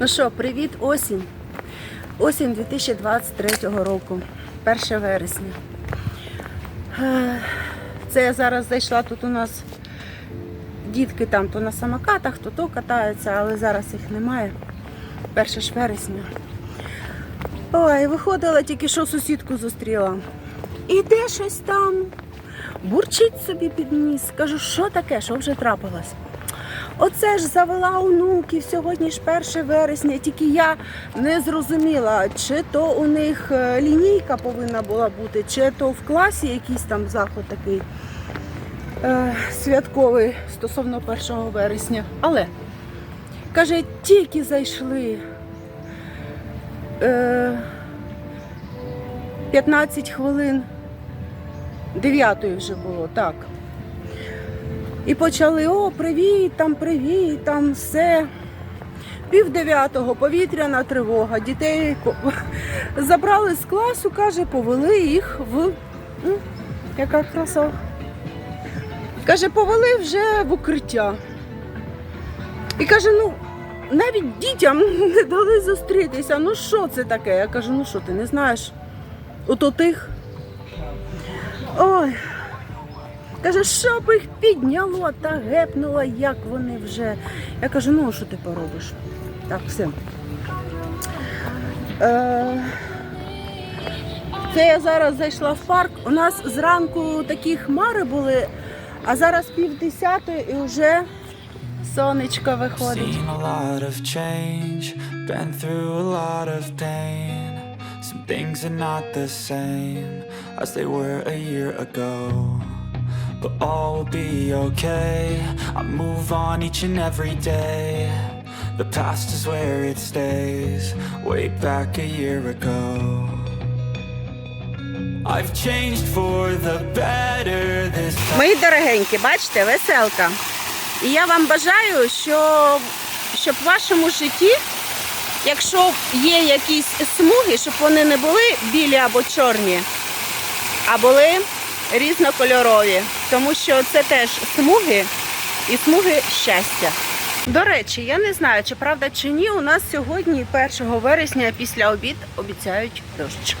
Ну що, привіт, осінь. Осінь 2023 року, 1 вересня. Е, Це я зараз зайшла, тут у нас дітки там то на самокатах, то то катаються, але зараз їх немає. 1 ж вересня. Ой, виходила, тільки що сусідку зустріла. Іде щось там, бурчить собі під ніс. Кажу, що таке, що вже трапилось? Оце ж завела онуків, сьогодні ж 1 вересня, тільки я не зрозуміла, чи то у них е, лінійка повинна була бути, чи то в класі якийсь там заход такий е, святковий стосовно 1 вересня. Але, каже, тільки зайшли е, 15 хвилин, 9 вже було, так. І почали, о, привіт, там привіт, там все. Пів дев'ятого повітряна тривога. Дітей забрали з класу, каже, повели їх в. Яка краса. Каже, повели вже в укриття. І каже, ну, навіть дітям не дали зустрітися. Ну що це таке? Я кажу, ну що, ти не знаєш? Ото тих. Ой. Каже, що б їх підняло та гепнуло, як вони вже. Я кажу, ну що ти поробиш? Так, все. Е, це я зараз зайшла в парк. У нас зранку такі хмари були, а зараз пів десятої і вже сонечко виходить. Some things are not the same as they were a year ago. But all will be okay. I move on each and every day. The past is where it stays, way back a year ago. I've changed for the better this time. Мої дорогенькі, бачите, веселка. І я вам бажаю, щоб, щоб в вашому житті, якщо є якісь смуги, щоб вони не були білі або чорні, а були різнокольорові. Тому що це теж смуги і смуги щастя. До речі, я не знаю, чи правда чи ні, у нас сьогодні, 1 вересня, після обід обіцяють дощик.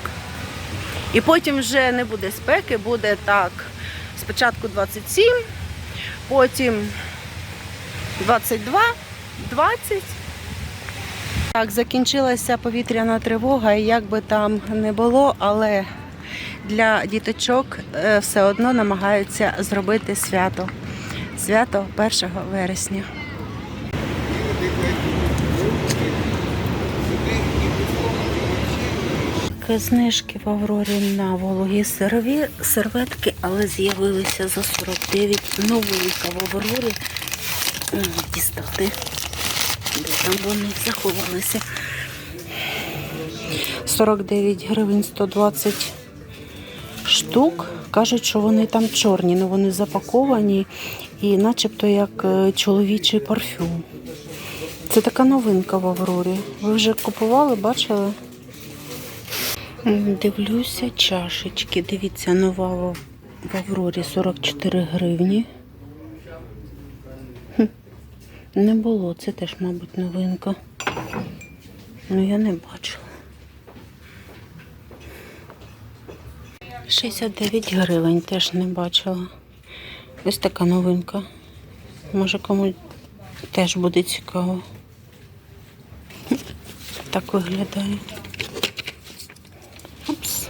І потім вже не буде спеки, буде так. Спочатку 27, потім 22, 20. Так, закінчилася повітряна тривога, і як би там не було, але для діточок е, все одно намагаються зробити свято. Свято 1 вересня. Знижки в Аврорі на вологі серві, серветки, але з'явилися за 49 новинка в Аврорі. Дістати. Де там вони заховалися? 49 гривень 120 штук. Кажуть, що вони там чорні, але вони запаковані і начебто як е, чоловічий парфюм. Це така новинка в Аврорі. Ви вже купували, бачили? Дивлюся, чашечки. Дивіться, нова в Аврорі 44 гривні. Не було, це теж, мабуть, новинка. Ну, я не бачила. 69 гривень теж не бачила. Ось така новинка. Може комусь теж буде цікаво. Так виглядає. Упс.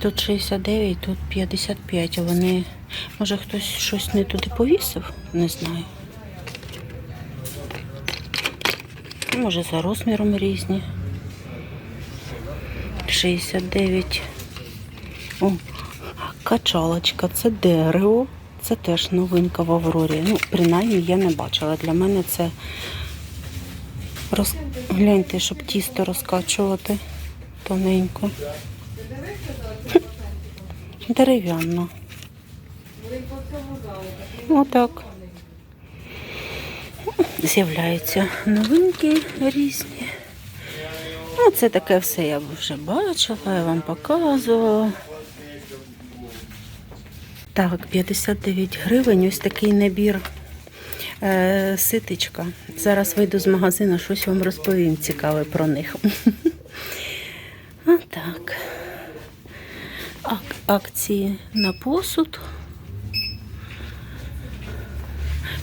Тут 69, тут 55, а вони. Може хтось щось не туди повісив? Не знаю. Може за розміром різні. 69. О, качалочка, це дерево. Це теж новинка в Аврорі. Ну, принаймні я не бачила. Для мене це роз... гляньте, щоб тісто розкачувати тоненько. Дерев'яно. Отак. З'являються новинки різні. Ну, це таке все я вже бачила, я вам показувала. Так, 59 гривень. Ось такий набір Е, ситичка. Зараз вийду з магазину, щось вам розповім цікаве про них. Отак. Ак- акції на посуд.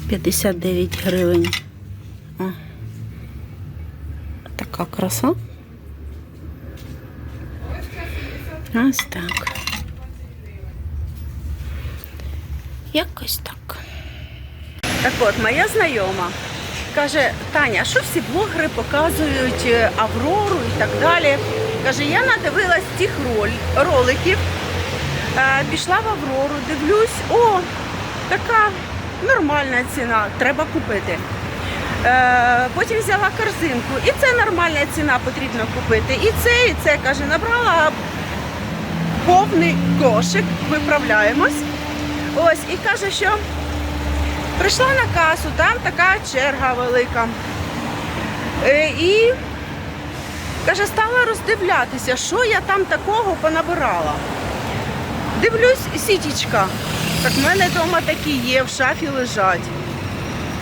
59 гривень. О. Така краса. Ось так. Якось так. Так от, моя знайома каже, Таня, що всі блогери показують е, Аврору і так далі. Каже, я надивилась тих роль, роликів, е, пішла в Аврору, дивлюсь, о, така нормальна ціна, треба купити. Е, потім взяла корзинку, і це нормальна ціна, потрібно купити. І це, і це каже, набрала повний кошик, виправляємось. Ось, і каже, що прийшла на касу, там така черга велика. Е, і каже, стала роздивлятися, що я там такого понабирала. Дивлюсь, сітічка. Так в мене вдома такі є, в шафі лежать.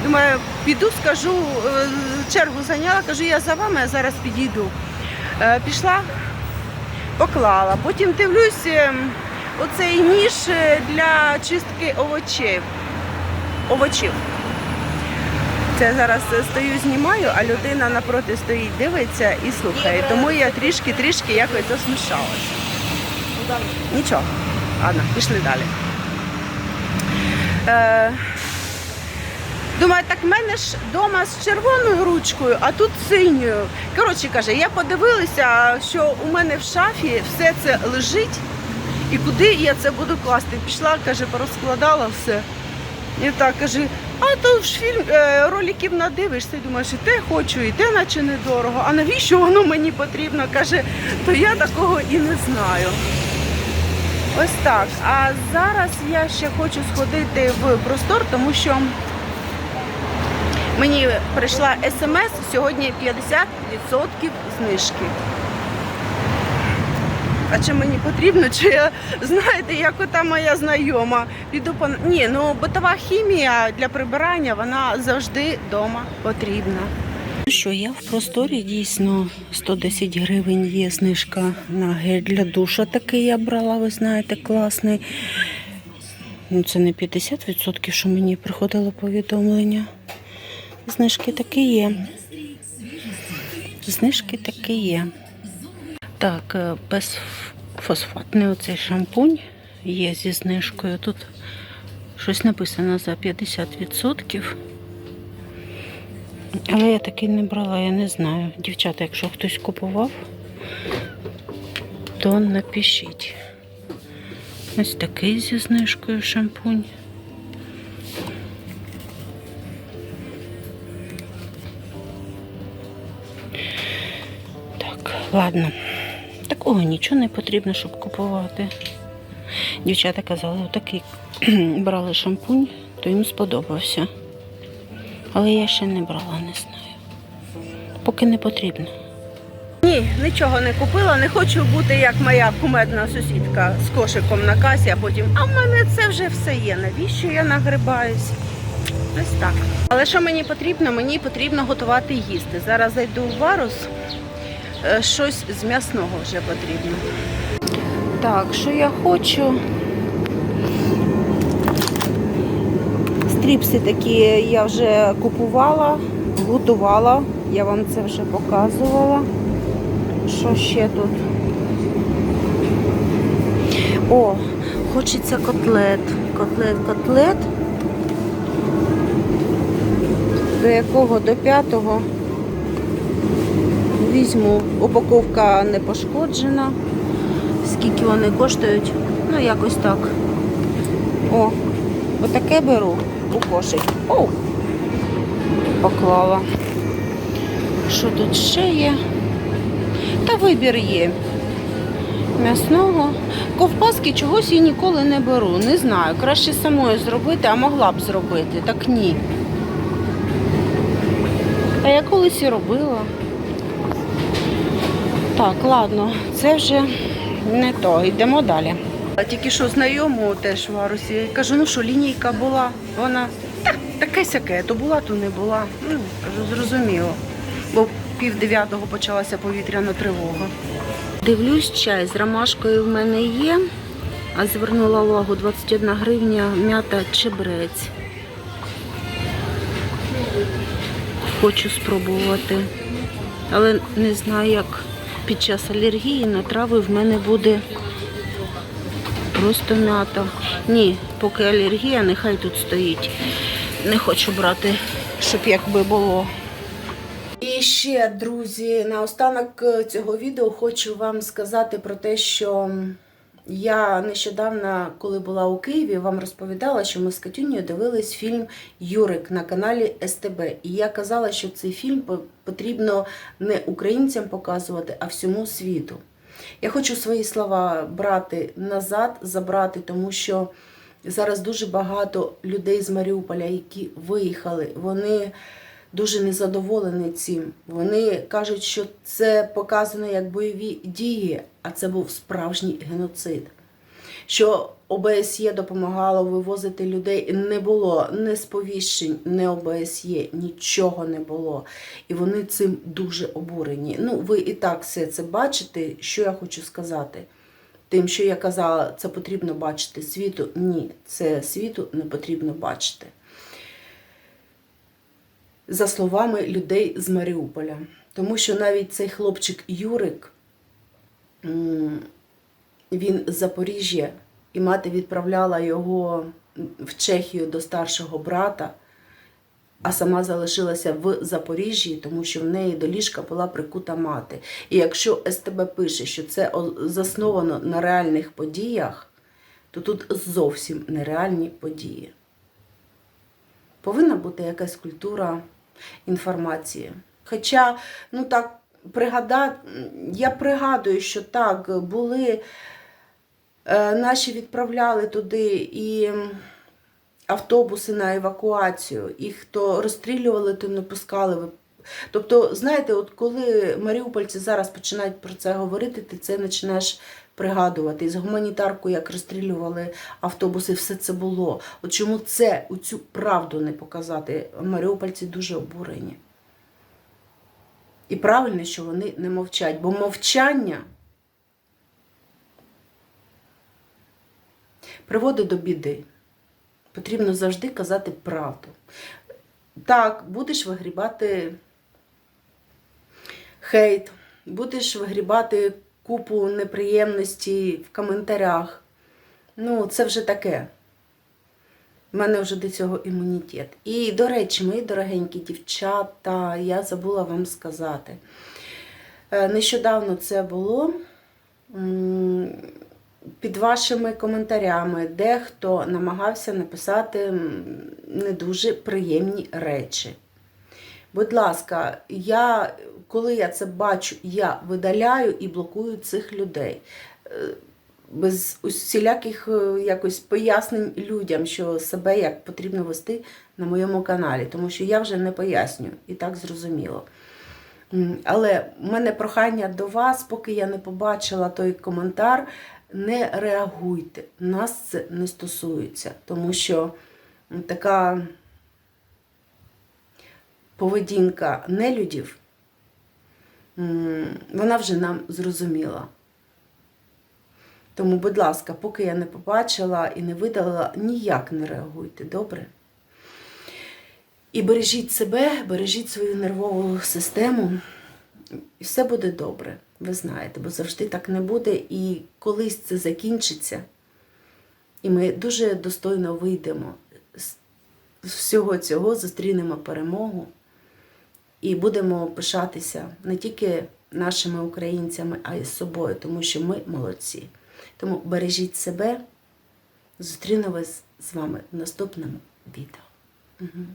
Думаю, піду, скажу, е, чергу зайняла, кажу, я за вами, я зараз підійду. Е, Пішла, поклала. Потім дивлюсь, е, оцей ніж е, для чистки овочів. овочів. Це зараз е, стою, знімаю, а людина напроти стоїть, дивиться і слухає. Тому я трішки-трішки якось засмішалася. Нічого. Ладно, пішли далі. Е, Думаю, так в мене ж вдома з червоною ручкою, а тут синьою. Коротше каже, я подивилася, що у мене в шафі все це лежить, і куди я це буду класти. Пішла, каже, порозкладала все. І так каже, а то ж фільм е, роликів надивишся, думаєш, і те хочу, і те наче недорого. А навіщо воно мені потрібно? Каже, то я такого і не знаю. Ось так. А зараз я ще хочу сходити в простор, тому що мені прийшла смс сьогодні 50% знижки. А чи мені потрібно, чи я знаєте, як ота моя знайома? Піду по ні, ну битова хімія для прибирання вона завжди вдома потрібна. Що я в просторі дійсно 110 гривень є знижка на гель для душа. Такий я брала, ви знаєте, класний. Ну це не 50%, що мені приходило повідомлення. Знижки такі є. Знижки такі є. Так, е, безфосфатний оцей шампунь є зі знижкою. Тут щось написано за 50%. Але я такий не брала, я не знаю. Дівчата, якщо хтось купував, то напишіть. Ось такий зі знижкою шампунь. Ладно. Такого нічого не потрібно, щоб купувати. Дівчата казали, отакий брали шампунь, то їм сподобався. Але я ще не брала, не знаю. Поки не потрібно. Ні, нічого не купила. Не хочу бути як моя кумедна сусідка з кошиком на касі, а потім, а в мене це вже все є. Навіщо я нагрибаюсь? Ось так. Але що мені потрібно? Мені потрібно готувати їсти. Зараз зайду в варус. Е, Щось з м'ясного вже потрібно. Так, що я хочу? Стріпси такі я вже купувала, готувала. Я вам це вже показувала. Що ще тут? О, хочеться котлет. Котлет, котлет. До якого? До п'ятого візьму. Упаковка не пошкоджена. Скільки вони коштують? Ну, якось так. О, отаке беру у кошик. О! Поклала. Що тут ще є? Та вибір є. М'ясного. Ковбаски чогось я ніколи не беру. Не знаю. Краще самою зробити, а могла б зробити. Так ні. А я колись і робила. Так, ладно, це вже не то. Йдемо далі. А тільки що знайому теж в Арусі. Я кажу, ну що, лінійка була. Вона. Та, Таке сяке, то була, то не була. Ну, зрозуміло. Бо пів дев'ятого почалася повітряна тривога. Дивлюсь, чай з ромашкою в мене є, а звернула увагу 21 гривня м'ята чебрець. Хочу спробувати. Але не знаю, як під час алергії на трави в мене буде просто м'ята. Ні, поки алергія, нехай тут стоїть. Не хочу брати, щоб якби було. І ще, друзі, наостанок е, цього відео хочу вам сказати про те, що я нещодавно, коли була у Києві, вам розповідала, що ми з Катюнею дивились фільм Юрик на каналі СТБ. І я казала, що цей фільм потрібно не українцям показувати, а всьому світу. Я хочу свої слова брати назад, забрати, тому що зараз дуже багато людей з Маріуполя, які виїхали, вони дуже незадоволені цим. Вони кажуть, що це показано як бойові дії, а це був справжній геноцид. Що ОБСЄ допомагало вивозити людей, не було ні сповіщень, ні ОБСЄ, нічого не було. І вони цим дуже обурені. Ну, ви і так все це бачите. Що я хочу сказати? Тим, що я казала, це потрібно бачити світу. Ні, це світу не потрібно бачити за словами людей з Маріуполя. Тому що навіть цей хлопчик Юрик, він з Запоріжжя, і мати відправляла його в Чехію до старшого брата, а сама залишилася в Запоріжжі, тому що в неї до ліжка була прикута мати. І якщо СТБ пише, що це засновано на реальних подіях, то тут зовсім нереальні події повинна бути якась культура інформації. Хоча, ну так, пригадати, я пригадую, що так, були, е, наші відправляли туди і автобуси на евакуацію, їх то розстрілювали, то не пускали. Тобто, знаєте, от коли маріупольці зараз починають про це говорити, ти це починаєш пригадувати. І з гуманітаркою, як розстрілювали автобуси, все це було. От чому це, цю правду не показати? Маріупольці дуже обурені. І правильно, що вони не мовчать, бо мовчання приводить до біди. Потрібно завжди казати правду. Так, будеш вигрібати хейт, будеш вигрібати купу неприємностей в коментарях. Ну, це вже таке. У мене вже до цього імунітет. І, до речі, мої дорогенькі дівчата, я забула вам сказати. Е, Нещодавно це було під вашими коментарями, дехто намагався написати не дуже приємні речі. Будь ласка, я, коли я це бачу, я видаляю і блокую цих людей. Без усіляких е, якось пояснень людям, що себе як потрібно вести на моєму каналі, тому що я вже не пояснюю і так зрозуміло. Але в мене прохання до вас, поки я не побачила той коментар, не реагуйте. Нас це не стосується, тому що така поведінка нелюдів, вона вже нам зрозуміла. Тому, будь ласка, поки я не побачила і не видалила, ніяк не реагуйте, добре? І бережіть себе, бережіть свою нервову систему, і все буде добре, ви знаєте, бо завжди так не буде. І колись це закінчиться, і ми дуже достойно вийдемо з всього цього, зустрінемо перемогу і будемо пишатися не тільки нашими українцями, а й собою, тому що ми молодці. Тому бережіть себе, зустрінемось з вами в наступному відео. Угу.